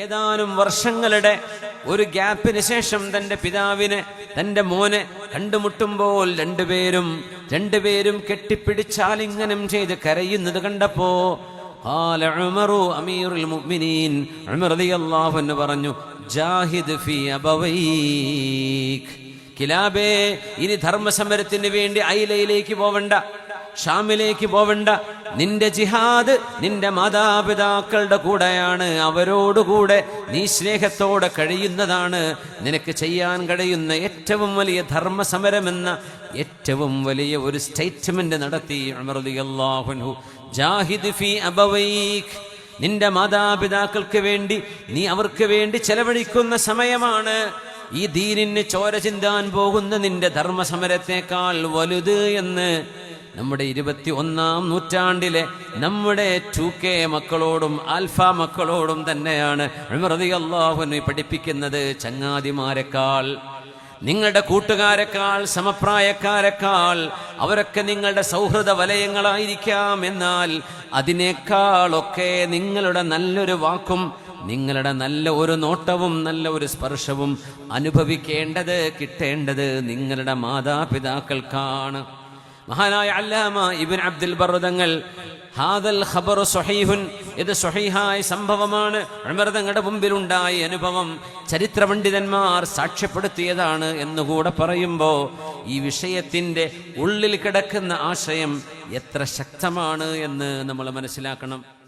ഏതാനും വർഷങ്ങളുടെ ഒരു ഗ്യാപ്പിന് ശേഷം തന്റെ പിതാവിനെ തന്റെ മോനെ കണ്ടുമുട്ടുമ്പോൾ രണ്ടുപേരും രണ്ടുപേരും കെട്ടിപ്പിടിച്ചാലിംഗനം ചെയ്ത് കരയുന്നത് കണ്ടപ്പോ പറഞ്ഞു ജാഹിദ് ഫി കിലാബേ ഇനി ധർമ്മസമരത്തിന് വേണ്ടി അയിലയിലേക്ക് പോവണ്ട. ഷാമിലേക്ക് പോവണ്ട. നിന്റെ ജിഹാദ് നിന്റെ മാതാപിതാക്കളുടെ കൂടെയാണ്. അവരോടുകൂടെ നീ സ്നേഹത്തോടെ കഴിയുന്നതാണ്. നിനക്ക് ചെയ്യാൻ കഴിയുന്ന ഏറ്റവും വലിയ ധർമ്മസമരമെന്ന ഏറ്റവും വലിയ ഒരു സ്റ്റേറ്റ്മെന്റ് നടത്തി ജാഹിദ് നിന്റെ മാതാപിതാക്കൾക്ക് വേണ്ടി നീ അവർക്ക് വേണ്ടി ചെലവഴിക്കുന്ന സമയമാണ്. ഈ ദീനിന് ചോര ചിന്താൻ പോകുന്ന നിന്റെ ധർമ്മസമരത്തെക്കാൾ വലുത് എന്ന് നമ്മുടെ ഇരുപത്തി ഒന്നാം നൂറ്റാണ്ടിലെ നമ്മുടെ ടു കെ മക്കളോടും ആൽഫ മക്കളോടും തന്നെയാണ് അള്ളാഹുനെ പഠിപ്പിക്കുന്നത് ചങ്ങാതിമാരെക്കാൾ നിങ്ങളുടെ കൂട്ടുകാരെക്കാൾ സമപ്രായക്കാരെക്കാൾ അവരൊക്കെ നിങ്ങളുടെ സൗഹൃദ വലയങ്ങളായിരിക്കാം എന്നാൽ അതിനേക്കാളൊക്കെ നിങ്ങളുടെ നല്ലൊരു വാക്കും നിങ്ങളുടെ നല്ല ഒരു നോട്ടവും നല്ല ഒരു സ്പർശവും അനുഭവിക്കേണ്ടത് കിട്ടേണ്ടത് നിങ്ങളുടെ മാതാപിതാക്കൾക്കാണ്. മഹാനായ അല്ലാമ ഇബിൻ അബ്ദുൽ ബറുദങ്ങൾ ഹാദൽ ഖബർ സ്വഹീഹുൻ. ഇത് സൊഹീഹായ സംഭവമാണ്. അമൃതങ്ങളുടെ മുമ്പിലുണ്ടായ അനുഭവം ചരിത്ര പണ്ഡിതന്മാർ സാക്ഷ്യപ്പെടുത്തിയതാണ് എന്നുകൂടെ പറയുമ്പോൾ ഈ വിഷയത്തിന്റെ ഉള്ളിൽ കിടക്കുന്ന ആശയം എത്ര ശക്തമാണ് എന്ന് നമ്മൾ മനസ്സിലാക്കണം.